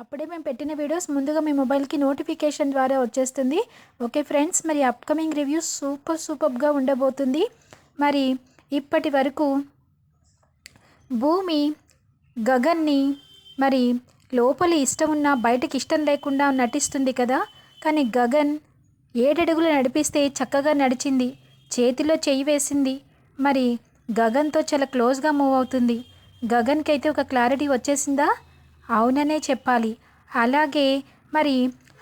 అప్పుడే మేము పెట్టిన వీడియోస్ ముందుగా మీ మొబైల్కి నోటిఫికేషన్ ద్వారా వచ్చేస్తుంది. ఓకే ఫ్రెండ్స్ మరి అప్కమింగ్ రివ్యూస్ సూపర్ సూపర్గా ఉండబోతుంది. మరి ఇప్పటి వరకు భూమి గగన్ని మరి లోపలి ఇష్టం ఉన్నా బయటకి ఇష్టం లేకుండా నటిస్తుంది కదా. కానీ గగన్ ఏడడుగులు నడిపిస్తే చక్కగా నడిచింది. చేతిలో చెయ్యి వేసింది. మరి గగన్తో చాలా క్లోజ్గా మూవ్ అవుతుంది. గగన్కి అయితే ఒక క్లారిటీ వచ్చేసిందా? అవుననే చెప్పాలి. అలాగే మరి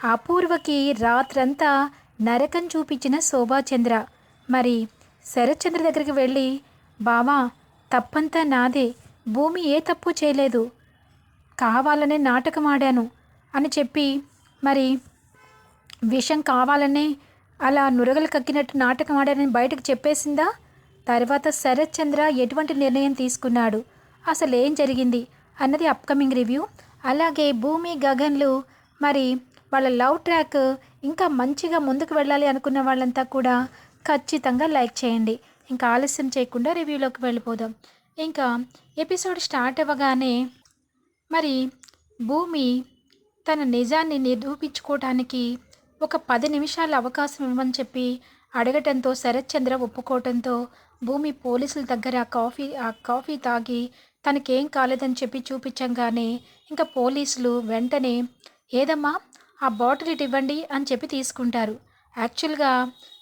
అపూర్వకి రాత్రంతా నరకం చూపించిన శోభాచంద్ర. మరి శరత్చంద్ర దగ్గరికి వెళ్ళి బావా తప్పంతా నాదే. భూమి ఏ తప్పు చేయలేదు. కావాలనే నాటకం ఆడాను అని చెప్పి మరి విషం కావాలనే అలా నురగలు కక్కినట్టు నాటకం ఆడానని బయటకు చెప్పేసిందా? తర్వాత శరత్చంద్ర ఎటువంటి నిర్ణయం తీసుకున్నాడు? అసలు ఏం జరిగింది? అన్నది అప్కమింగ్ రివ్యూ అలాగే భూమి గగన్లు మరి వాళ్ళ లవ్ ట్రాక్ ఇంకా మంచిగా ముందుకు వెళ్ళాలి అనుకున్న వాళ్ళంతా కూడా ఖచ్చితంగా లైక్ చేయండి. ఇంకా ఆలస్యం చేయకుండా రివ్యూలోకి వెళ్ళిపోదాం. ఇంకా ఎపిసోడ్ స్టార్ట్ అవ్వగానే మరి భూమి తన నిజాన్ని నిరూపించుకోవటానికి ఒక పది నిమిషాల అవకాశం ఇవ్వమని చెప్పి అడగటంతో శరత్చంద్ర ఒప్పుకోవటంతో భూమి పోలీసుల దగ్గర ఆ కాఫీ ఆ కాఫీ తాగి తనకేం కాలేదని చెప్పి చూపించంగానే ఇంకా పోలీసులు వెంటనే ఏదమ్మా ఆ బాటిల్ ఇటు ఇవ్వండి అని చెప్పి తీసుకుంటారు. యాక్చువల్గా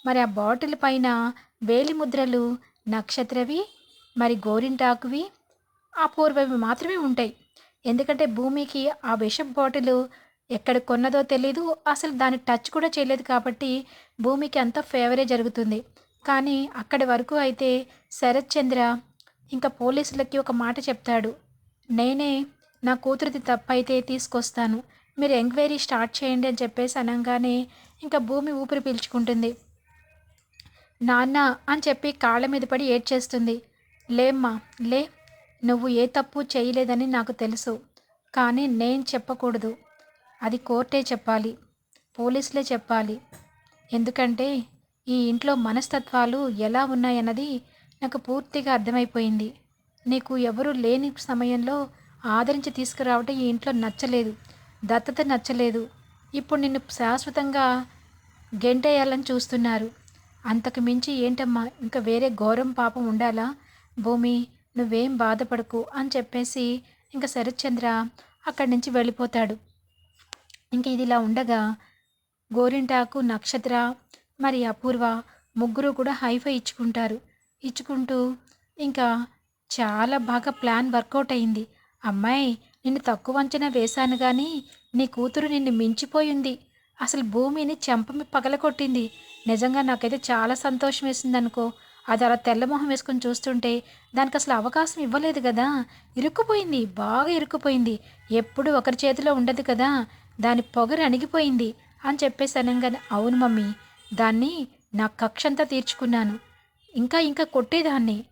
మరి ఆ బాటిల్ పైన వేలి ముద్రలు నక్షత్రవి మరి గోరింటాకువి అపూర్వవి మాత్రమే ఉంటాయి. ఎందుకంటే భూమికి ఆ విషం బాటిల్ ఎక్కడ కొన్నదో తెలీదు అసలు దాని టచ్ కూడా చేయలేదు కాబట్టి భూమికి అంత ఫేవరే జరుగుతుంది. కానీ అక్కడి వరకు అయితే శరత్ చంద్ర ఇంకా పోలీసులకి ఒక మాట చెప్తాడు. నేనే నా కూతురిది తప్పైతే తీసుకొస్తాను. మీరు ఎంక్వైరీ స్టార్ట్ చేయండి అని చెప్పేసి అనగానే ఇంకా భూమి ఊపిరి పీల్చుకుంటుంది. నాన్న అని చెప్పి కాళ్ళ మీద పడి ఏడ్చేస్తుంది. లేమ్మా లే నువ్వు ఏ తప్పు చేయలేదని నాకు తెలుసు. కానీ నేను చెప్పకూడదు. అది కోర్టే చెప్పాలి. పోలీసులే చెప్పాలి. ఎందుకంటే ఈ ఇంట్లో మనస్తత్వాలు ఎలా ఉన్నాయన్నది నాకు పూర్తిగా అర్థమైపోయింది. నీకు ఎవరు లేని సమయంలో ఆదరించి తీసుకురావటం ఈ ఇంట్లో నచ్చలేదు. దత్తత నచ్చలేదు. ఇప్పుడు నిన్ను శాశ్వతంగా గెంటేయాలని చూస్తున్నారు. అంతకు మించి ఏంటమ్మా? ఇంకా వేరే ఘోరం పాపం ఉండాలా? భూమి నువ్వేం బాధపడకు అని చెప్పేసి ఇంకా శరత్చంద్ర అక్కడి నుంచి వెళ్ళిపోతాడు. ఇంక ఇది ఇలా ఉండగా గోరింటాకు నక్షత్ర మరి అపూర్వ ముగ్గురు కూడా హైఫై ఇచ్చుకుంటారు. ఇచ్చుకుంటూ ఇంకా చాలా బాగా ప్లాన్ వర్కౌట్ అయింది. అమ్మాయి నిన్ను తక్కువ అంచనా వేశాను కానీ నీ కూతురు నిన్ను మించిపోయింది అసలు భూమిని చెంపమి పగలకొట్టింది నిజంగా నాకైతే చాలా సంతోషం వేసింది అనుకో అది అలా తెల్లమొహం వేసుకొని చూస్తుంటే దానికి అసలు అవకాశం ఇవ్వలేదు కదా. ఇరుక్కుపోయింది బాగా ఇరుక్కుపోయింది. ఎప్పుడు ఒకరి చేతిలో ఉండదు కదా. దాని పొగరు అణిగిపోయింది అని చెప్పేసి అనగానే అవును మమ్మీ దాన్ని నా కక్షంతా తీర్చుకున్నాను. ఇంకా ఇంకా కొట్టేదాన్ని.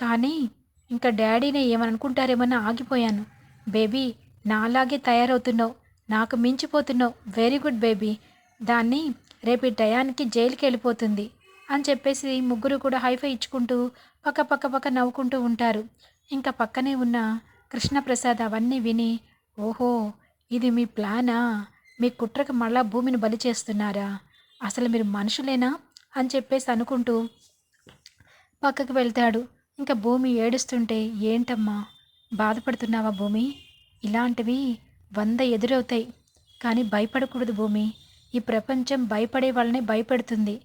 కానీ ఇంకా డాడీని ఏమని అనుకుంటారేమని ఆగిపోయాను. బేబీ నాలాగే తయారవుతున్నావు. నాకు మించిపోతున్నావు. Very good baby. దాన్ని రేపు టయానికి జైలుకి వెళ్ళిపోతుంది అని చెప్పేసి ముగ్గురు కూడా హైఫై ఇచ్చుకుంటూ పక్క పక్క పక్క నవ్వుకుంటూ ఉంటారు. ఇంకా పక్కనే ఉన్న కృష్ణప్రసాద్ అవన్నీ విని ఓహో ఇది మీ ప్లానా? మీ కుట్రకు మళ్ళా భూమిని బలి చేస్తున్నారా? అసలు మీరు మనుషులేనా? అని చెప్పేసి అనుకుంటూ పక్కకు వెళ్తాడు. ఇంకా భూమి ఏడుస్తుంటే ఏంటమ్మా బాధపడుతున్నావా భూమి? ఇలాంటివి వంద ఎదురవుతాయి. కానీ భయపడకూడదు భూమి. ఈ ప్రపంచం భయపడే వాళ్ళని భయపెడుతుంది.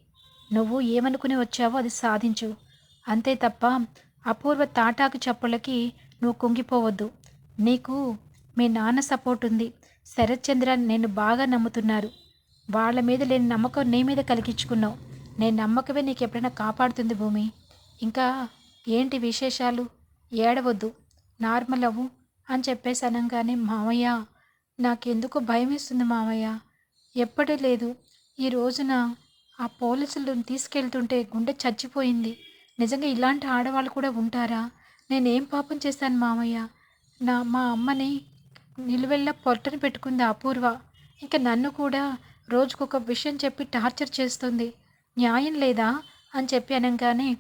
నువ్వు ఏమనుకుని వచ్చావో అది సాధించు. అంతే తప్ప అపూర్వ తాటాకు చప్పులకి నువ్వు కుంగిపోవద్దు. నీకు మీ నాన్న సపోర్ట్ ఉంది. శరత్చంద్ర నేను బాగా నమ్ముతున్నారు. వాళ్ళ మీద లేని నమ్మకం నీ మీద కలిగించుకున్నావు. నేను నమ్మకమే నీకు ఎప్పుడైనా కాపాడుతుంది భూమి. ఇంకా ఏంటి విశేషాలు? ఏడవద్దు. నార్మల్ అవ్వు అని చెప్పేసి అనగానే మామయ్య నాకెందుకు భయం వేస్తుంది మామయ్య? ఎప్పుడూ లేదు. ఈ రోజున ఆ పోలీసులు తీసుకెళ్తుంటే గుండె చచ్చిపోయింది. నిజంగా ఇలాంటి ఆడవాళ్ళు కూడా ఉంటారా? నేనేం పాపం చేశాను మామయ్య? నా మా అమ్మని నిలువెల్లా పొట్టని పెట్టుకుంది అపూర్వ. ఇంకా నన్ను కూడా రోజుకొక విషయం చెప్పి టార్చర్ చేస్తుంది. న్యాయం లేదా? అని చెప్పి అనగానే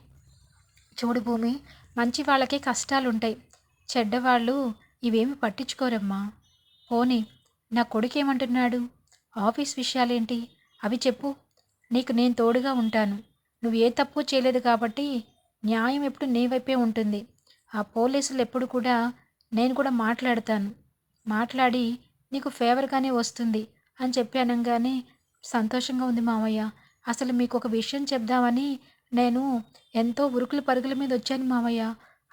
చూడు భూమి మంచి వాళ్ళకే కష్టాలు ఉంటాయి చెడ్డవాళ్ళు ఇవేమి పట్టించుకోరమ్మా. పోనీ నా కొడుకేమంటున్నాడు? ఆఫీస్ విషయాలేంటి? అవి చెప్పు. నీకు నేను తోడుగా ఉంటాను. నువ్వు ఏ తప్పు చేయలేదు కాబట్టి న్యాయం ఎప్పుడు నీ వైపే ఉంటుంది. ఆ పోలీసులు ఎప్పుడు కూడా నేను కూడా మాట్లాడతాను. మాట్లాడి నీకు ఫేవర్గానే వస్తుంది అని చెప్పి అనగానే సంతోషంగా ఉంది మామయ్య. అసలు మీకు ఒక విషయం చెప్దామని నేను ఎంతో ఉరుకుల పరుగుల మీద వచ్చాను మామయ్య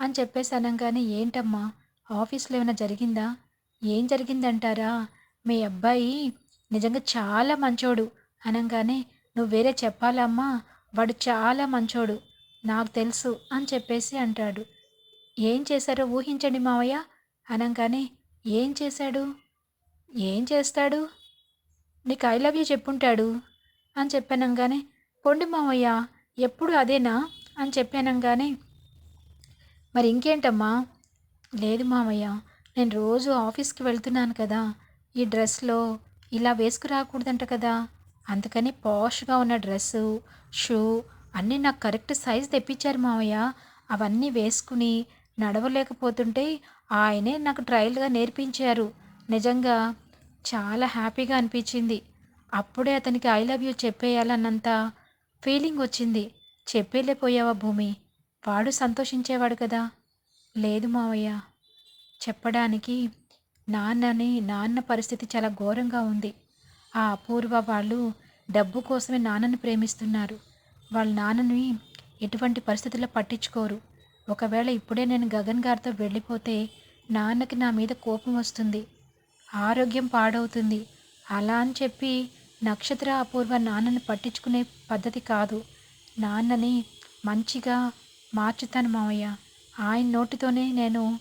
అని చెప్పేసి అనగానే ఏంటమ్మా ఆఫీస్లో ఏమైనా జరిగిందా? ఏం జరిగిందంటారా? మీ అబ్బాయి నిజంగా చాలా మంచోడు. అనగానే నువ్వు వేరే చెప్పాలమ్మా వాడు చాలా మంచోడు నాకు తెలుసు అని చెప్పేసి అంటాడు. ఏం చేశారో ఊహించండి మావయ్య అనగానే ఏం చేశాడు? ఏం చేస్తాడు? నీకు ఐ లవ్ యూ చెప్పుంటాడు అని చెప్పానంగానే పొండి మావయ్య ఎప్పుడు అదేనా అని చెప్పానంగానే మరి ఇంకేంటమ్మా? లేదు మామయ్య నేను రోజు ఆఫీస్కి వెళ్తున్నాను కదా ఈ డ్రెస్లో ఇలా వేసుకురాకూడదంట కదా అందుకని పాష్గా ఉన్న డ్రెస్సు షూ అన్నీ నాకు కరెక్ట్ సైజ్ తెప్పించారు మామయ్య. అవన్నీ వేసుకుని నడవలేకపోతుంటే ఆయనే నాకు ట్రయల్గా నేర్పించారు. నిజంగా చాలా హ్యాపీగా అనిపించింది. అప్పుడే అతనికి ఐ లవ్ యూ చెప్పేయాలన్నంత ఫీలింగ్ వచ్చింది. చెప్పేళ్ళిపోయావా భూమి? వాడు సంతోషించేవాడు కదా? లేదు మావయ్య. చెప్పడానికి నాన్నని నాన్న పరిస్థితి చాలా ఘోరంగా ఉంది. ఆ అపూర్వ వాళ్ళు డబ్బు కోసమే నాన్నని ప్రేమిస్తున్నారు. వాళ్ళ నాన్నని ఎటువంటి పరిస్థితుల్లో పట్టించుకోరు. ఒకవేళ ఇప్పుడే నేను గగన్ గారితో వెళ్ళిపోతే నాన్నకి నా మీద కోపం వస్తుంది. ఆరోగ్యం పాడవుతుంది. అలా అని చెప్పి నక్షత్ర అపూర్వ నాన్నని పట్టించుకునే పద్ధతి కాదు. నాన్నని మంచిగా మార్చుతాను మావయ్య. ఆయన నోటితోనే నేను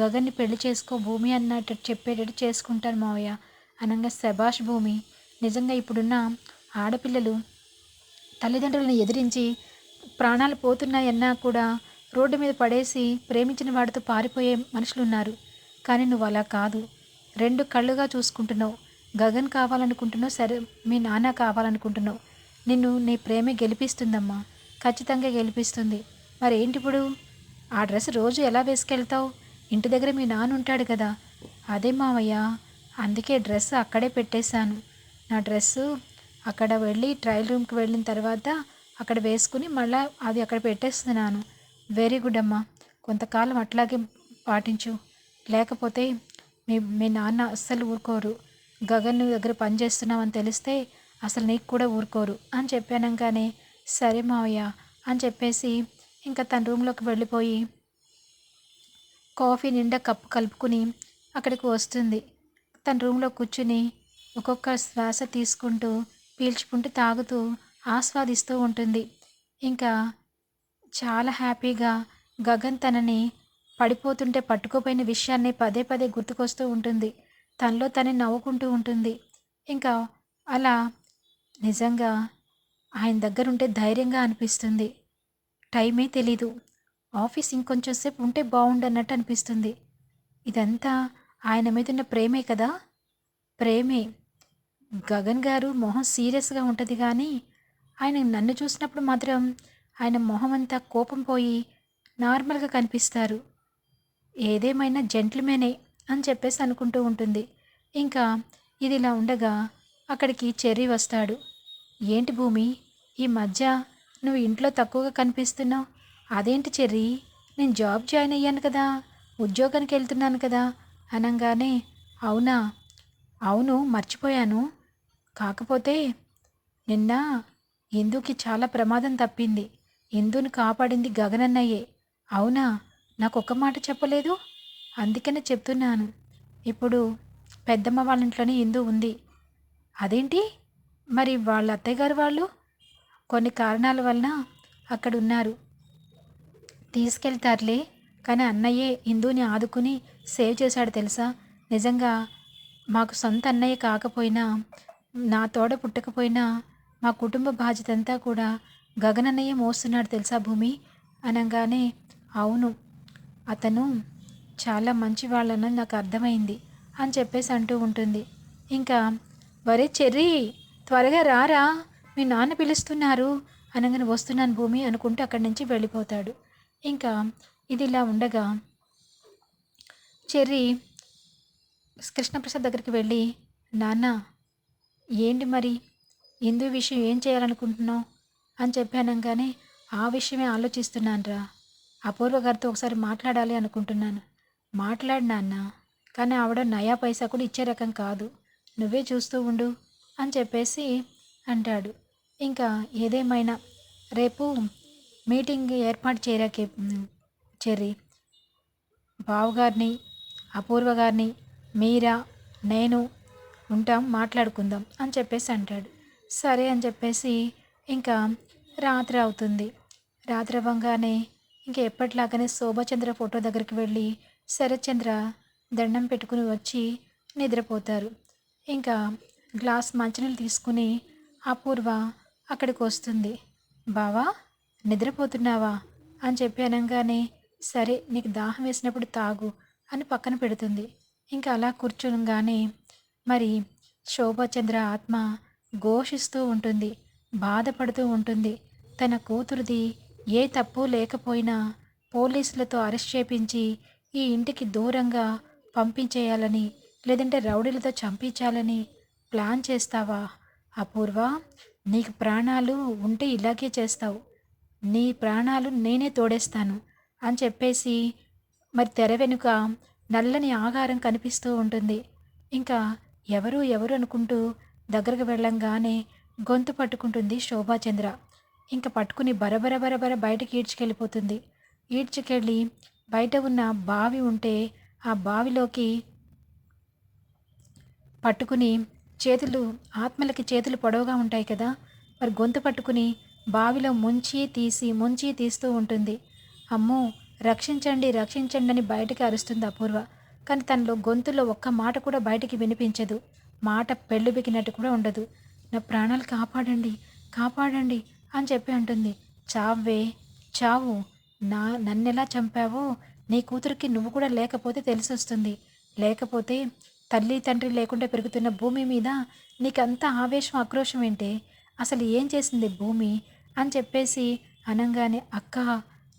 గగన్ని పెళ్ళి చేసుకో భూమి అన్నట్టు చెప్పేటట్టు చేసుకుంటాను మావయ్య. అనగా శభాష్ భూమి నిజంగా ఇప్పుడున్న ఆడపిల్లలు తల్లిదండ్రులను ఎదిరించి ప్రాణాలు పోతున్నాయన్నా కూడా రోడ్డు మీద పడేసి ప్రేమించిన వాడితో పారిపోయే మనుషులు ఉన్నారు కానీ నువ్వు అలా కాదు. రెండు కళ్ళుగా చూసుకుంటున్నావు. గగన్ కావాలనుకుంటున్నావు సరే మీ నాన్న కావాలనుకుంటున్నావు. నిన్ను నీ ప్రేమే గెలిపిస్తుందమ్మా. ఖచ్చితంగా గెలిపిస్తుంది. మరి ఏంటి ఇప్పుడు? ఆ డ్రెస్ రోజు ఎలా వేసుకెళ్తావు? ఇంటి దగ్గర మీ నాన్న ఉంటాడు కదా. అదే మావయ్య అందుకే డ్రెస్ అక్కడే పెట్టేశాను. నా డ్రెస్సు అక్కడ వెళ్ళి ట్రయల్ రూమ్కి వెళ్ళిన తర్వాత అక్కడ వేసుకుని మళ్ళీ అది అక్కడ పెట్టేస్తున్నాను. వెరీ గుడ్ అమ్మా. కొంతకాలం అట్లాగే పాటించు. లేకపోతే మీ మీ నాన్న అస్సలు ఊరుకోరు. గగన్ నువ్వు దగ్గర పని చేస్తున్నావని తెలిస్తే అసలు నీకు కూడా ఊరుకోరు. అని చెప్పానంగానే సరే మావయ్య అని చెప్పేసి ఇంకా తన రూమ్లోకి వెళ్ళిపోయి కాఫీ నిండా కప్పు కలుపుకుని అక్కడికి వస్తుంది. తన రూమ్లో కూర్చుని ఒక్కొక్క శ్వాస తీసుకుంటూ పీల్చుకుంటూ తాగుతూ ఆస్వాదిస్తూ ఉంటుంది. ఇంకా చాలా హ్యాపీగా గగన్ తనని పడిపోతుంటే పట్టుకోపోయిన విషయాన్ని పదే పదే గుర్తుకొస్తూ ఉంటుంది. తనలో తనే నవ్వుకుంటూ ఉంటుంది. ఇంకా అలా నిజంగా ఆయన దగ్గర ఉంటే ధైర్యంగా అనిపిస్తుంది. టైమే తెలీదు. ఆఫీస్ ఇంకొంచెం సేపు ఉంటే బాగుండన్నట్టు అనిపిస్తుంది. ఇదంతా ఆయన మీద ఉన్న ప్రేమే కదా? ప్రేమే. గగన్ గారు మొహం సీరియస్గా ఉంటుంది కానీ ఆయన నన్ను చూసినప్పుడు మాత్రం ఆయన మొహం అంతా కోపం పోయి నార్మల్గా కనిపిస్తారు. ఏదేమైనా జెంట్లమేనే. అని చెప్పేసి అనుకుంటూ ఉంటుంది. ఇంకా ఇది ఇలా ఉండగా అక్కడికి చెర్రీ వస్తాడు. ఏంటి భూమి ఈ మధ్య నువ్వు ఇంట్లో తక్కువగా కనిపిస్తున్నావు. అదేంటి చెర్రీ నేను జాబ్ జాయిన్ అయ్యాను కదా ఉద్యోగానికి వెళ్తున్నాను కదా అనగానే అవునా? అవును మర్చిపోయాను. కాకపోతే నిన్న ఇందుకి చాలా ప్రమాదం తప్పింది. ఇందుని కాపాడింది గగనన్నయ్యే. అవునా? నాకు ఒక్క మాట చెప్పలేదు? అందుకనే చెప్తున్నాను. ఇప్పుడు పెద్దమ్మ వాళ్ళ ఇంట్లోనే ఇందు ఉంది. అదేంటి? మరి వాళ్ళ అత్తయ్య గారు వాళ్ళు కొన్ని కారణాల వలన అక్కడ ఉన్నారు తీసుకెళ్తారులే కానీ అన్నయ్యే హిందూని ఆదుకుని సేవ్ చేశాడు తెలుసా? నిజంగా మాకు సొంత అన్నయ్య కాకపోయినా నా తోడ పుట్టకపోయినా మా కుటుంబ బాధ్యత అంతా కూడా గగనన్నయ్య మోస్తున్నాడు తెలుసా భూమి? అనగానే అవును అతను చాలా మంచి వాళ్ళని నాకు అర్థమైంది అని చెప్పేసి అంటూ ఉంటుంది. ఇంకా వరే చెర్రీ త్వరగా రారా మీ నాన్న పిలుస్తున్నారు అనగానే వస్తున్నాను భూమి అనుకుంటూ అక్కడి నుంచి వెళ్ళిపోతాడు. ఇంకా ఇది ఇలా ఉండగా చెర్రీ కృష్ణప్రసాద్ దగ్గరికి వెళ్ళి నాన్న ఏంటి మరి? ఇందు విషయం ఏం చేయాలనుకుంటున్నావు? అని చెప్పానంగానే ఆ విషయమే ఆలోచిస్తున్నానురా. అపూర్వ గారితో ఒకసారి మాట్లాడాలి అనుకుంటున్నాను. మాట్లాడినా కానీ ఆవిడ నయా పైసా కూడా ఇచ్చే రకం కాదు. నువ్వే చూస్తూ ఉండు అని చెప్పేసి అంటాడు. ఇంకా ఏదేమైనా రేపు మీటింగ్ ఏర్పాటు చేయరాకే చెర్రీ. బావగారిని అపూర్వ గారిని మీరా నేను ఉంటాం మాట్లాడుకుందాం అని చెప్పేసి అంటాడు. సరే అని చెప్పేసి ఇంకా రాత్రి అవుతుంది. రాత్రి అవ్వగానే ఇంకా ఎప్పటిలాగానే శోభచంద్ర ఫోటో దగ్గరికి వెళ్ళి శరత్చంద్ర దండం పెట్టుకుని వచ్చి నిద్రపోతారు. ఇంకా గ్లాస్ మంచినీళ్ళు తీసుకుని అపూర్వ అక్కడికి వస్తుంది. బావా నిద్రపోతున్నావా? అని చెప్పి అనగానే సరే నీకు దాహం వేసినప్పుడు తాగు అని పక్కన పెడుతుంది. ఇంకా అలా కూర్చునగానే మరి శోభచంద్ర ఆత్మ ఘోషిస్తూ ఉంటుంది బాధపడుతూ ఉంటుంది. తన కూతురిది ఏ తప్పు లేకపోయినా పోలీసులతో అరెస్ట్ చేపించి ఈ ఇంటికి దూరంగా పంపించేయాలని లేదంటే రౌడీలతో చంపించాలని ప్లాన్ చేస్తావా? అపూర్వ నీకు ప్రాణాలు ఉంటే ఇలాగే చేస్తావు. నీ ప్రాణాలు నేనే తోడేస్తాను అని చెప్పేసి మరి తెర వెనుక నల్లని ఆహారం కనిపిస్తూ ఉంటుంది. ఇంకా ఎవరు ఎవరు అనుకుంటూ దగ్గరకు వెళ్ళంగానే గొంతు పట్టుకుంటుంది శోభాచంద్ర ఇంకా పట్టుకుని బరబర బరబర బయటకి ఈడ్చుకెళ్ళిపోతుంది. ఈడ్చుకెళ్ళి బయట ఉన్న బావి ఉంటే ఆ బావిలోకి పట్టుకుని చేతులు ఆత్మలకి చేతులు పొడవుగా ఉంటాయి కదా. మరి గొంతు పట్టుకుని బావిలో ముంచి తీసి ముంచి తీస్తూ ఉంటుంది. అమ్మో రక్షించండి రక్షించండి అని బయటికి అరుస్తుంది అపూర్వ. కానీ తనలో గొంతులో ఒక్క మాట కూడా బయటికి వినిపించదు. మాట పెళ్ళు బిగినట్టు కూడా ఉండదు. నా ప్రాణాలు కాపాడండి కాపాడండి అని చెప్పి అంటుంది. చావే చావు. నా నన్నెలా చంపావో నీ కూతురికి నువ్వు కూడా లేకపోతే తెలిసి వస్తుంది లేకపోతే తల్లి తండ్రి లేకుండా పెరుగుతున్న భూమి మీద నీకంత ఆవేశం ఆక్రోషం ఏంటి? అసలు ఏం చేసింది భూమి? అని చెప్పేసి అనంగానే అక్క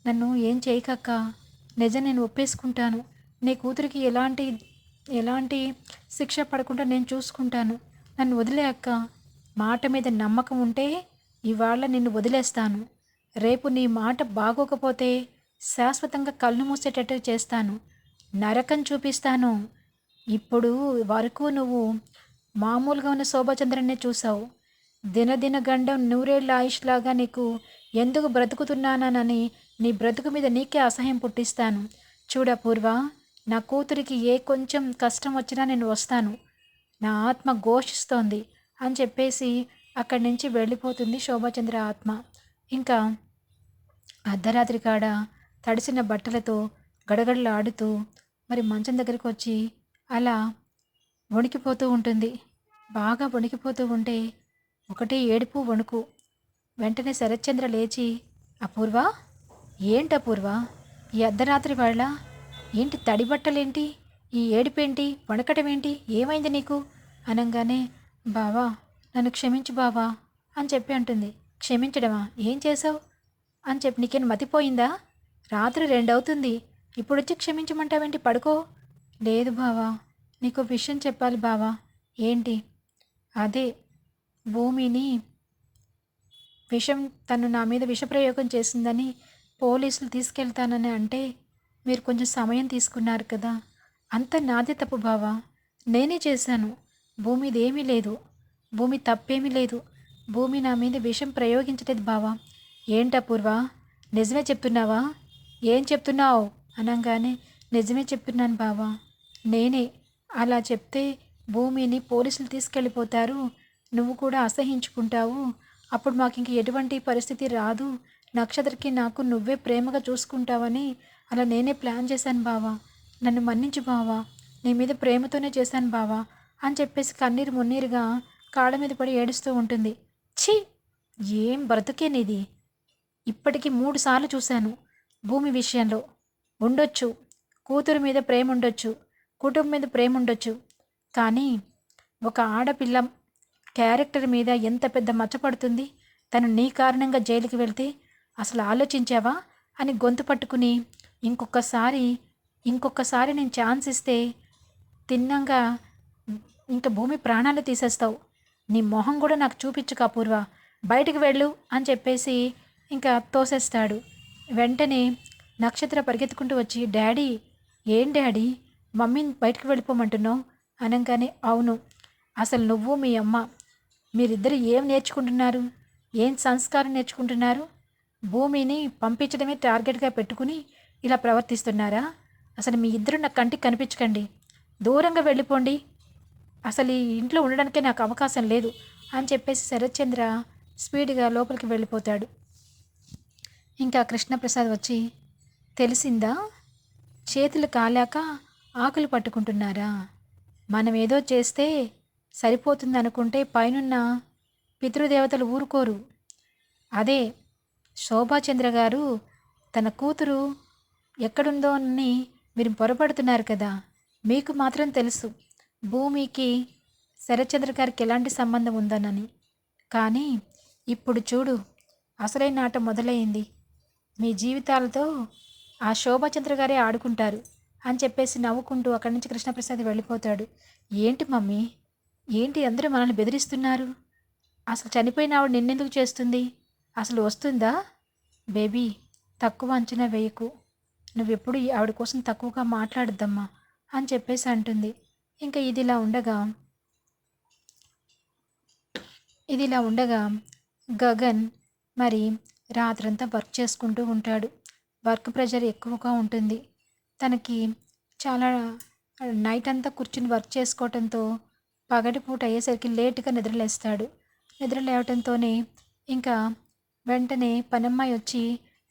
నన్ను ఏం చేయకక్క? నిజం నేను ఒప్పేసుకుంటాను. నీ కూతురికి ఎలాంటి ఎలాంటి శిక్ష పడకుండా నేను చూసుకుంటాను. నన్ను వదిలే అక్క. మాట మీద నమ్మకం ఉంటే ఇవాళ నిన్ను వదిలేస్తాను. రేపు నీ మాట బాగోకపోతే శాశ్వతంగా కళ్ళు మూసేటట్టు చేస్తాను. నరకం చూపిస్తాను. ఇప్పుడు వరకు నువ్వు మామూలుగా ఉన్న శోభాచంద్రనే చూసావు దినదిన గండం నూరేళ్ళ ఆయుష్లాగా నీకు ఎందుకు బ్రతుకుతున్నానని నీ బ్రతుకు మీద నీకే అసహ్యం పుట్టిస్తాను. చూడ పూర్వ నా కూతురికి ఏ కొంచెం కష్టం వచ్చినా నేను వస్తాను. నా ఆత్మ ఘోషిస్తోంది అని చెప్పేసి అక్కడి నుంచి వెళ్ళిపోతుంది శోభాచంద్ర ఆత్మ. ఇంకా అర్ధరాత్రి కాడ తడిసిన బట్టలతో గడగడలు ఆడుతూ మరి మంచం దగ్గరికి వచ్చి అలా వణికిపోతూ ఉంటుంది. బాగా వణికిపోతూ ఉంటే ఒకటే ఏడుపు వణుకు. వెంటనే శరత్చంద్ర లేచి అపూర్వ ఏంటి అపూర్వ? ఈ అర్ధరాత్రి వాళ్ళ ఏంటి తడి బట్టలేంటి? ఈ ఏడుపేంటి? వణకటమేంటి? ఏమైంది నీకు? అనగానే బావా నన్ను క్షమించు బావా అని చెప్పి అంటుంది. క్షమించడమా? ఏం చేసావు అని చెప్పి నీకేం మతిపోయిందా? రాత్రి రెండవుతుంది. ఇప్పుడు వచ్చి క్షమించమంటావేంటి? పడుకో. లేదు బావా. నీకు విషయం చెప్పాలి బావా. ఏంటి? అదే భూమిని విషం తను నా మీద విషప్రయోగం చేసిందని పోలీసులు తీసుకెళ్తానని అంటే మీరు కొంచెం సమయం తీసుకున్నారు కదా. అంత నాదే తప్పు బావా. నేనే చేశాను. భూమిదేమీ లేదు. భూమి తప్పేమీ లేదు. భూమి నా మీద విషం ప్రయోగించలేదు బావా. ఏంటపూర్వా నిజమే చెప్తున్నావా? ఏం చెప్తున్నావు? అనగానే నిజమే చెప్తున్నాను బావా. నేనే. అలా చెప్తే భూమిని పోలీసులు తీసుకెళ్ళిపోతారు. నువ్వు కూడా అసహించుకుంటావు. అప్పుడు మాకు ఇంక ఎటువంటి పరిస్థితి రాదు. నక్షత్రకి నాకు నువ్వే ప్రేమగా చూసుకుంటావని అలా నేనే ప్లాన్ చేశాను బావా. నన్ను మన్నించు బావా. నీ మీద ప్రేమతోనే చేశాను బావా. అని చెప్పేసి కన్నీరు మున్నీరుగా కాళ్ళ మీద పడి ఏడుస్తూ ఉంటుంది. ఛీ! ఏం బ్రతుకే నీది ఇప్పటికి మూడుసార్లు చూశాను భూమి విషయంలో. ఉండొచ్చు. కూతురు మీద ప్రేమ ఉండొచ్చు కుటుంబం మీద ప్రేమ ఉండొచ్చు కానీ ఒక ఆడపిల్ల క్యారెక్టర్ మీద ఎంత పెద్ద మచ్చపడుతుంది తను నీ కారణంగా జైలుకి వెళ్తే అసలు ఆలోచించావా? అని గొంతు పట్టుకుని ఇంకొకసారి ఇంకొకసారి నేను ఛాన్స్ ఇస్తే తిన్నంగా ఇంకా భూమి ప్రాణాలు తీసేస్తావు. నీ మొహం కూడా నాకు చూపించుక అపూర్వ. బయటికి వెళ్ళు అని చెప్పేసి ఇంకా తోసేస్తాడు. వెంటనే నక్షత్ర పరిగెత్తుకుంటూ వచ్చి డాడీ ఏం డాడీ? మమ్మీని బయటకు వెళ్ళిపోమంటున్నావు? అనగానే అవును అసలు నువ్వు మీ అమ్మ. మీరిద్దరు ఏం నేర్చుకుంటున్నారు? ఏం సంస్కారం నేర్చుకుంటున్నారు? భూమిని పంపించడమే టార్గెట్గా పెట్టుకుని ఇలా ప్రవర్తిస్తున్నారా? అసలు మీ ఇద్దరు నా కంటికి కనిపించకండి. దూరంగా వెళ్ళిపోండి. అసలు ఈ ఇంట్లో ఉండడానికే నాకు అవకాశం లేదు అని చెప్పేసి శరత్చంద్ర స్పీడ్గా లోపలికి వెళ్ళిపోతాడు. ఇంకా కృష్ణప్రసాద్ వచ్చి తెలిసిందా? చేతులు కాలాక ఆకులు పట్టుకుంటున్నారా? మనం ఏదో చేస్తే సరిపోతుంది అనుకుంటే పైనున్న పితృదేవతలు ఊరుకోరు. అదే శోభాచంద్ర గారు తన కూతురు ఎక్కడుందో అని మీరు పొరపడుతున్నారు కదా మీకు మాత్రం తెలుసు. భూమికి శరత్చంద్ర గారికి ఎలాంటి సంబంధం ఉందనని. కానీ ఇప్పుడు చూడు అసలైన ఆట మొదలైంది. మీ జీవితాలతో ఆ శోభాచంద్ర గారే ఆడుకుంటారు అని చెప్పేసి నవ్వుకుంటూ అక్కడి నుంచి కృష్ణప్రసాద్ వెళ్ళిపోతాడు. ఏంటి మమ్మీ? ఏంటి అందరూ మనల్ని బెదిరిస్తున్నారు? అసలు చనిపోయిన ఆవిడ నిన్నెందుకు చేస్తుంది? అసలు వస్తుందా? బేబీ తక్కువ అంచనా వేయకు. నువ్వెప్పుడు ఆవిడ కోసం తక్కువగా మాట్లాడద్దమ్మా అని చెప్పేసి అంటుంది. ఇంకా ఇదిలా ఉండగా ఇదిలా ఉండగా గగన్ మరి రాత్రంతా వర్క్ చేసుకుంటూ ఉంటాడు. వర్క్ ప్రెషర్ ఎక్కువగా ఉంటుంది. తనకి చాలా నైట్ అంతా కూర్చుని వర్క్ చేసుకోవటంతో పగటిపూట అయ్యేసరికి లేటుగా నిద్రలేస్తాడు నిద్ర లేవటంతోనే ఇంకా వెంటనే పనమ్మాయి వచ్చి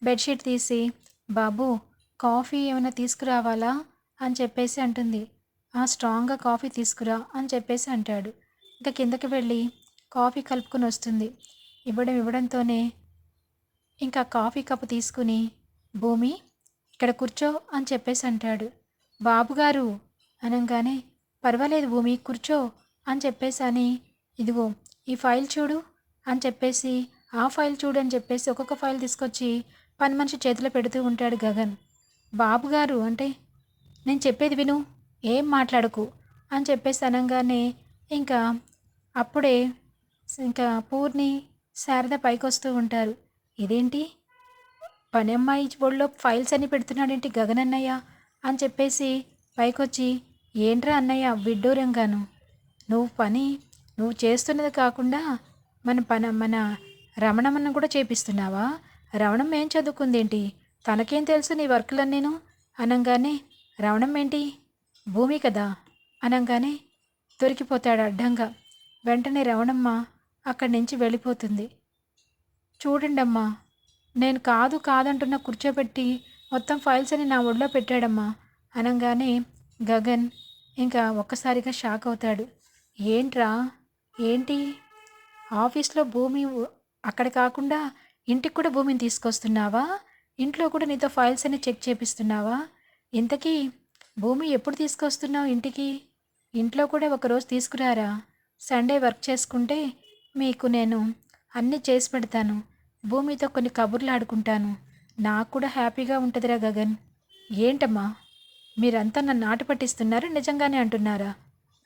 బెడ్షీట్ తీసి బాబు కాఫీ ఏమైనా తీసుకురావాలా? అని చెప్పేసి అంటుంది. "ఆ, స్ట్రాంగ్గా కాఫీ తీసుకురా అని చెప్పేసి అంటాడు. ఇంకా కిందకి వెళ్ళి కాఫీ కలుపుకొని వస్తుంది. ఇవ్వడం ఇవ్వడంతోనే ఇంకా కాఫీ కప్పు తీసుకుని భూమి ఇక్కడ కూర్చో అని చెప్పేసి అంటాడు. బాబుగారు అనగానే పర్వాలేదు భూమి కూర్చో అని చెప్పేసి అని ఇదిగో ఈ ఫైల్ చూడు అని చెప్పేసి ఆ ఫైల్ చూడు అని చెప్పేసి ఒక్కొక్క ఫైల్ తీసుకొచ్చి పని మనిషి చేతిలో పెడుతూ ఉంటాడు గగన్. బాబుగారు అంటే నేను చెప్పేది విను ఏం మాట్లాడకు అని చెప్పేసి అనగానే ఇంకా అప్పుడే ఇంకా పూర్ణి శారద పైకి వస్తూ ఉంటారు. ఇదేంటి? పని అమ్మాయి బోర్డులో ఫైల్స్ అన్ని పెడుతున్నాడేంటి గగన్ అన్నయ్య? అని చెప్పేసి పైకొచ్చి ఏంట్రా అన్నయ్య విడ్డూరంగాను. నువ్వు పని నువ్వు చేస్తున్నది కాకుండా మన పన మన రమణమ్మను కూడా చేపిస్తున్నావా? రమణమ్మ ఏం చదువుకుందేంటి? తనకేం తెలుసు నీ వర్కులన్నీను? అనగానే రమణమ్మ ఏంటి? భూమి కదా? అనగానే దొరికిపోతాడు అడ్డంగా. వెంటనే రవణమ్మ అక్కడి నుంచి వెళ్ళిపోతుంది. చూడండమ్మా నేను కాదు కాదంటున్న కూర్చోబెట్టి మొత్తం ఫైల్స్ అని నా ఒడిలో పెట్టాడమ్మా. అనగానే గగన్ ఇంకా ఒక్కసారిగా షాక్ అవుతాడు. ఏంట్రా? ఏంటి? ఆఫీస్లో భూమి అక్కడ కాకుండా ఇంటికి కూడా భూమిని తీసుకొస్తున్నావా? ఇంట్లో కూడా నీతో ఫైల్స్ అని చెక్ చేపిస్తున్నావా? ఇంతకీ భూమి ఎప్పుడు తీసుకొస్తున్నావు ఇంటికి? ఇంట్లో కూడా ఒకరోజు తీసుకురారా? సండే వర్క్ చేసుకుంటే మీకు నేను అన్నీ చేసి పెడతాను. భూమితో కొన్ని కబుర్లు ఆడుకుంటాను. నాకు కూడా హ్యాపీగా ఉంటుందిరా గగన్. ఏంటమ్మా? మీరంతా నన్ను ఆట పట్టిస్తున్నారు? నిజంగానే అంటున్నారా?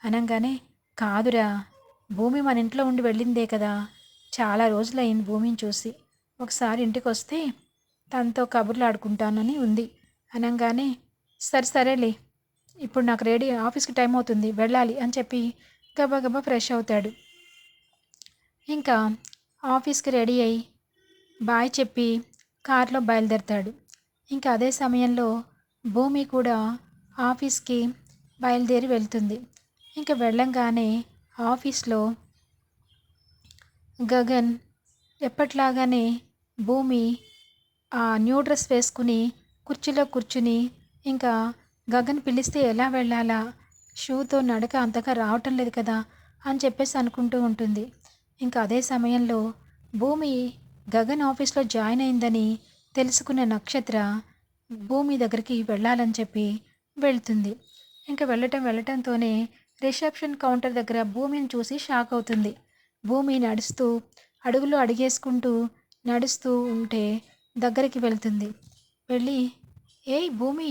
అనగానే కాదురా. భూమి మన ఇంట్లో ఉండి వెళ్ళిందే కదా. చాలా రోజులైంది భూమిని చూసి. ఒకసారి ఇంటికి వస్తే తనతో కబుర్లు ఆడుకుంటానని ఉంది. అనగానే సరే సరేలే. ఇప్పుడు నాకు రెడీ ఆఫీస్కి టైం అవుతుంది వెళ్ళాలి అని చెప్పి గబగబా ఫ్రెష్ అవుతాడు. ఇంకా ఆఫీస్కి రెడీ అయ్యి బాయ్ చెప్పి కారులో బయలుదేరతాడు. ఇంకా అదే సమయంలో భూమి కూడా ఆఫీస్కి బయలుదేరి వెళ్తుంది. ఇంకా వెళ్ళంగానే ఆఫీస్లో గగన్ ఎప్పట్లాగానే భూమి ఆ న్యూ డ్రెస్ వేసుకుని కుర్చీలో కూర్చుని ఇంకా గగన్ పిలిస్తే ఎలా వెళ్ళాలా? షూతో నడక అంతగా రావటం లేదు కదా అని చెప్పేసి అనుకుంటూ ఉంటుంది. ఇంకా అదే సమయంలో భూమి గగన్ ఆఫీస్లో జాయిన్ అయిందని తెలుసుకున్న నక్షత్ర భూమి దగ్గరికి వెళ్ళాలని చెప్పి వెళ్తుంది. ఇంకా వెళ్ళటం వెళ్ళటంతోనే రిసెప్షన్ కౌంటర్ దగ్గర భూమిని చూసి షాక్ అవుతుంది. భూమి నడుస్తూ అడుగులు అడిగేసుకుంటూ నడుస్తూ ఉంటే దగ్గరికి వెళ్తుంది. వెళ్ళి ఏయ్ భూమి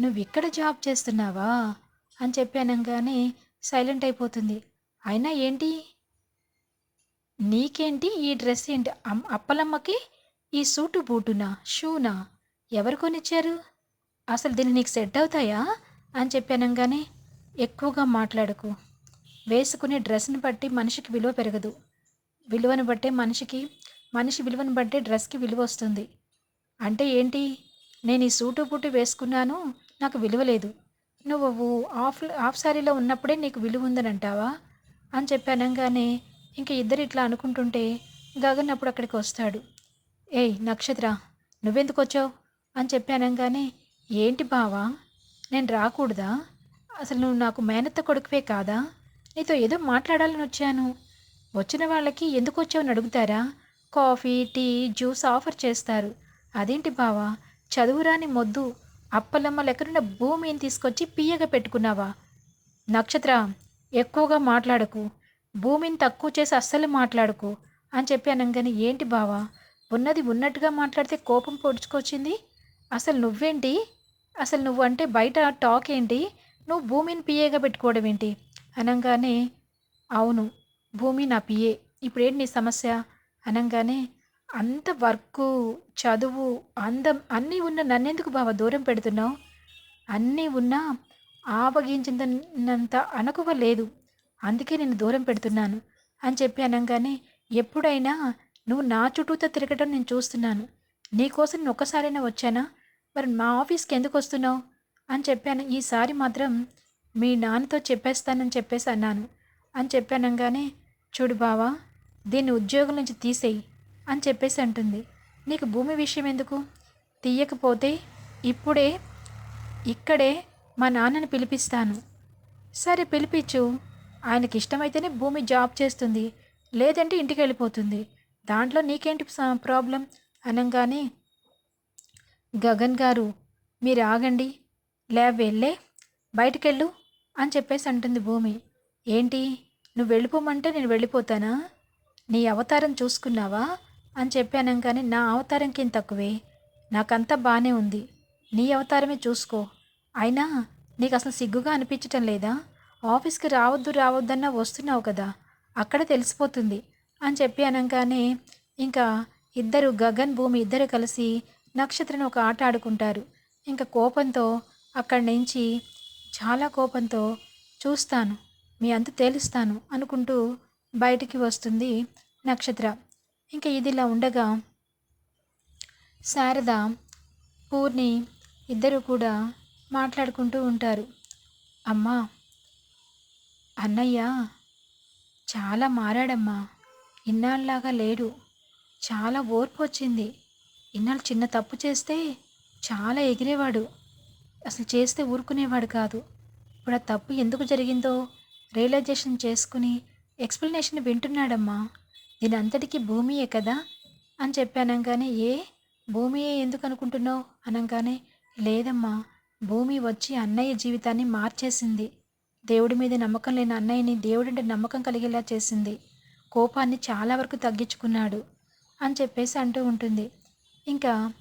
నువ్వు ఇక్కడ జాబ్ చేస్తున్నావా? అని చెప్పి అనగానే సైలెంట్ అయిపోతుంది. అయినా ఏంటి? నీకేంటి? ఈ డ్రెస్ ఏంటి? అమ్- అప్పలమ్మకి ఈ సూటు బూటునా? షూనా? ఎవరు కొనిచ్చారు? అసలు దీన్ని నీకు సెట్ అవుతాయా? అని చెప్పానంగానే ఎక్కువగా మాట్లాడకు. వేసుకునే డ్రెస్ని బట్టి మనిషికి విలువ పెరగదు. విలువను బట్టే మనిషికి మనిషి విలువను బట్టే డ్రెస్కి విలువ వస్తుంది. అంటే ఏంటి? నేను ఈ సూటు బూటు వేసుకున్నాను నాకు విలువ లేదు. నువ్వు ఆఫ్ ఆఫ్ శారీలో ఉన్నప్పుడే నీకు విలువ ఉందని అంటావా? అని చెప్పానంగానే ఇంక ఇద్దరు ఇట్లా అనుకుంటుంటే గగన్ అప్పుడు అక్కడికి వస్తాడు. ఏయ్ నక్షత్ర నువ్వెందుకు వచ్చావు? అని చెప్పానంగానే ఏంటి బావా నేను రాకూడదా? అసలు నువ్వు నాకు మేనత్త కొడుకువే కాదా? నీతో ఏదో మాట్లాడాలని వచ్చాను. వచ్చిన వాళ్ళకి ఎందుకు వచ్చావని అడుగుతారా? కాఫీ టీ జ్యూస్ ఆఫర్ చేస్తారు. అదేంటి బావా చదువురాని మొద్దు అప్పలమ్మ లెక్కనున్న భూమిని తీసుకొచ్చి పియ్యగా పెట్టుకున్నావా? నక్షత్ర ఎక్కువగా మాట్లాడకు. భూమిని తక్కువ చేసి అస్సలు మాట్లాడకు అని చెప్పి అనగానే ఏంటి బావా ఉన్నది ఉన్నట్టుగా మాట్లాడితే కోపం పొడుచుకొచ్చింది? అసలు నువ్వేంటి? అసలు నువ్వు అంటే బయట టాక్ ఏంటి? నువ్వు భూమిని పిఏగా పెట్టుకోవడం ఏంటి? అనగానే అవును భూమి నా పిఏ ఇప్పుడేంటి నీ సమస్య? అనగానే అంత వర్కు చదువు అందం అన్నీ ఉన్న నన్నెందుకు బావా దూరం పెడుతున్నావు? అన్నీ ఉన్నా ఆవగించినంత అనకువ లేదు. అందుకే నేను దూరం పెడుతున్నాను అని చెప్పి అనగానే ఎప్పుడైనా నువ్వు నా చుట్టూతో తిరగటం నేను చూస్తున్నాను. నీకోసం నేను ఒక్కసారైనా వచ్చానా? మరి మా ఆఫీస్కి ఎందుకు వస్తున్నావు? అని చెప్పాను ఈసారి మాత్రం మీ నాన్నతో చెప్పేస్తానని చెప్పేసి అన్నాను. అని చెప్పానంగానే చూడు బావా దీన్ని ఉద్యోగం నుంచి తీసేయి. అని చెప్పేసి అంటుంది. నీకు భూమి విషయం ఎందుకు? తీయకపోతే ఇప్పుడే ఇక్కడే మా నాన్నని పిలిపిస్తాను. సరే పిలిపించు ఆయనకి ఇష్టమైతేనే భూమి జాబ్ చేస్తుంది. లేదంటే ఇంటికి వెళ్ళిపోతుంది. దాంట్లో నీకేంటి ప్రాబ్లం? అనగానే గగన్ గారు మీరు ఆగండి లే వెళ్ళే బయటకెళ్ళు అని చెప్పేసి అంటుంది భూమి. ఏంటి? నువ్వు వెళ్ళిపోమంటే నేను వెళ్ళిపోతానా? నీ అవతారం చూసుకున్నావా? అని చెప్పానంగానే నా అవతారంకేం తక్కువే. నాకంతా బాగానే ఉంది. నీ అవతారమే చూసుకో. అయినా నీకు అసలు సిగ్గుగా అనిపించటం లేదా? ఆఫీస్కి రావద్దు రావద్దన్నా వస్తున్నావు కదా. అక్కడ తెలిసిపోతుంది అని చెప్పి అనగానే ఇంకా ఇద్దరు గగన్ భూమి ఇద్దరు కలిసి నక్షత్రను ఒక ఆట ఆడుకుంటారు. ఇంకా కోపంతో అక్కడి నుంచి చాలా కోపంతో చూస్తాను. మీ అంత తేలుస్తాను అనుకుంటూ బయటికి వస్తుంది నక్షత్ర. ఇంకా ఇదిలా ఉండగా శారద పూర్ణి ఇద్దరు కూడా మాట్లాడుకుంటూ ఉంటారు. అమ్మా అన్నయ్య చాలా మారాడమ్మా. ఇన్నాళ్ళలాగా లేడు. చాలా ఓర్పు వచ్చింది. ఇన్నాళ్ళు చిన్న తప్పు చేస్తే చాలా ఎగిరేవాడు. అసలు చేస్తే ఊరుకునేవాడు కాదు. ఇప్పుడు ఆ తప్పు ఎందుకు జరిగిందో రియలైజేషన్ చేసుకుని ఎక్స్ప్లెనేషన్ వింటున్నాడమ్మా. ఇదంతటికీ అంతటికీ భూమియే కదా? అని చెప్పానంగానే ఏ? భూమియే ఎందుకు అనుకుంటున్నావు? అనగానే లేదమ్మా భూమి వచ్చి అన్నయ్య జీవితాన్ని మార్చేసింది. దేవుడి మీద నమ్మకం లేని అన్నయ్యని దేవుడంటే నమ్మకం కలిగేలా చేసింది. కోపాన్ని చాలా వరకు తగ్గించుకున్నాడు అని చెప్పేసి అంటూ ఉంటుంది. ఇంకా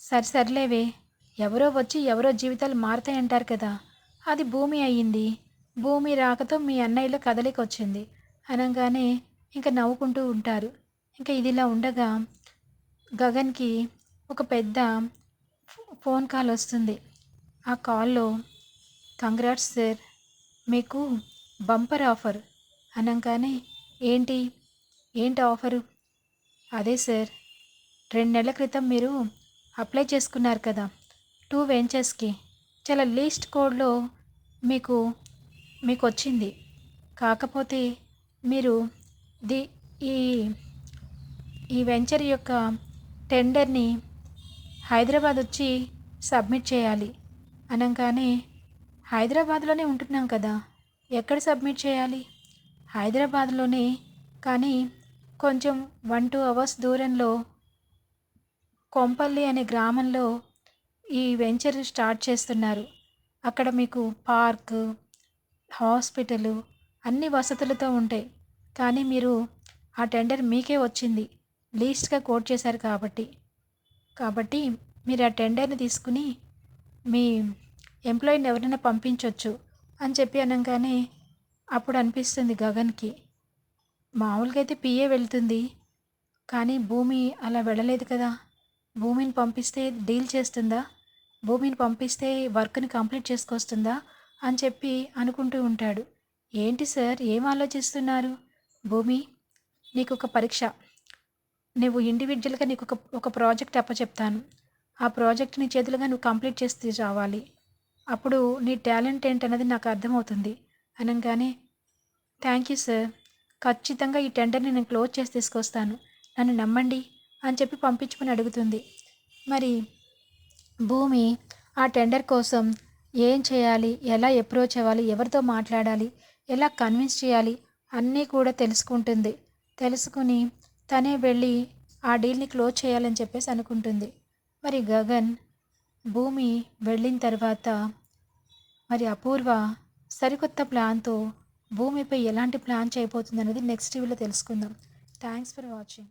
సరి సర్లేవే ఎవరో వచ్చి ఎవరో జీవితాలు మారుతాయంటారు కదా అది భూమి అయ్యింది. భూమి రాకతో మీ అన్నయ్యలో కదలిక వచ్చింది. అనగానే ఇంకా నవ్వుకుంటూ ఉంటారు. ఇంకా ఇదిలా ఉండగా గగన్కి ఒక పెద్ద ఫోన్ కాల్ వస్తుంది. ఆ కాల్లో కంగ్రాట్స్ సార్ మీకు బంపర్ ఆఫర్. అనగానే ఏంటి? ఏంటి ఆఫరు? అదే సార్ రెండు నెలల క్రితం మీరు అప్లై చేసుకున్నారు కదా టూ వెంచర్స్కి. చాలా లీస్ట్ కోడ్లో మీకు మీకు వచ్చింది. కాకపోతే మీరు ది ఈ ఈ వెంచర్ యొక్క టెండర్ని హైదరాబాద్ వచ్చి సబ్మిట్ చేయాలి అనగానే హైదరాబాద్లోనే ఉంటున్నాం కదా ఎక్కడ సబ్మిట్ చేయాలి? హైదరాబాద్లోనే కానీ కొంచెం వన్ టూ అవర్స్ దూరంలో కొంపల్లి అనే గ్రామంలో ఈ వెంచర్ స్టార్ట్ చేస్తున్నారు. అక్కడ మీకు పార్క్ హాస్పిటల్ అన్ని వసతులతో ఉంటాయి. కానీ మీరు ఆ టెండర్ మీకే వచ్చింది. లీస్ట్గా కోట్ చేశారు కాబట్టి. కాబట్టి మీరు ఆ టెండర్ని తీసుకుని మీ ఎంప్లాయీని ఎవరైనా పంపించవచ్చు అని చెప్పి అనగానే అప్పుడు అనిపిస్తుంది గగన్కి. మామూలుగా అయితే పిఏ వెళ్తుంది. కానీ భూమి అలా వెళ్ళలేదు కదా. భూమిని పంపిస్తే డీల్ చేస్తుందా? భూమిని పంపిస్తే వర్క్ని కంప్లీట్ చేసుకొస్తుందా? అని చెప్పి అనుకుంటూ ఉంటాడు. ఏంటి సార్? ఏం ఆలోచిస్తున్నారు? భూమి నీకు ఒక పరీక్ష. నువ్వు ఇండివిజువల్గా నీకు ఒక ఒక ప్రాజెక్ట్ అప్పచెప్తాను. ఆ ప్రాజెక్ట్ నీ చేతులుగా నువ్వు కంప్లీట్ చేసి రావాలి అప్పుడు నీ టాలెంట్ ఏంటన్నది నాకు అర్థమవుతుంది. అనగానే థ్యాంక్ యూ సార్ ఖచ్చితంగా ఈ టెండర్ని నేను క్లోజ్ చేసి తీసుకొస్తాను. నన్ను నమ్మండి అని చెప్పి పంపించుకుని అడుగుతుంది. మరి భూమి ఆ టెండర్ కోసం ఏం చేయాలి? ఎలా అప్రోచ్ అవ్వాలి? ఎవరితో మాట్లాడాలి? ఎలా కన్విన్స్ చేయాలి? అన్నీ కూడా తెలుసుకుంటుంది. తెలుసుకుని తనే వెళ్ళి ఆ డీల్ని క్లోజ్ చేయాలని చెప్పేసి అనుకుంటుంది. మరి గగన్ భూమి వెళ్ళిన తర్వాత మరి అపూర్వ సరికొత్త ప్లాన్తో భూమిపై ఎలాంటి ప్లాన్ చేయబోతుంది అనేది నెక్స్ట్ వీడియోలో తెలుసుకుందాం. Thanks for watching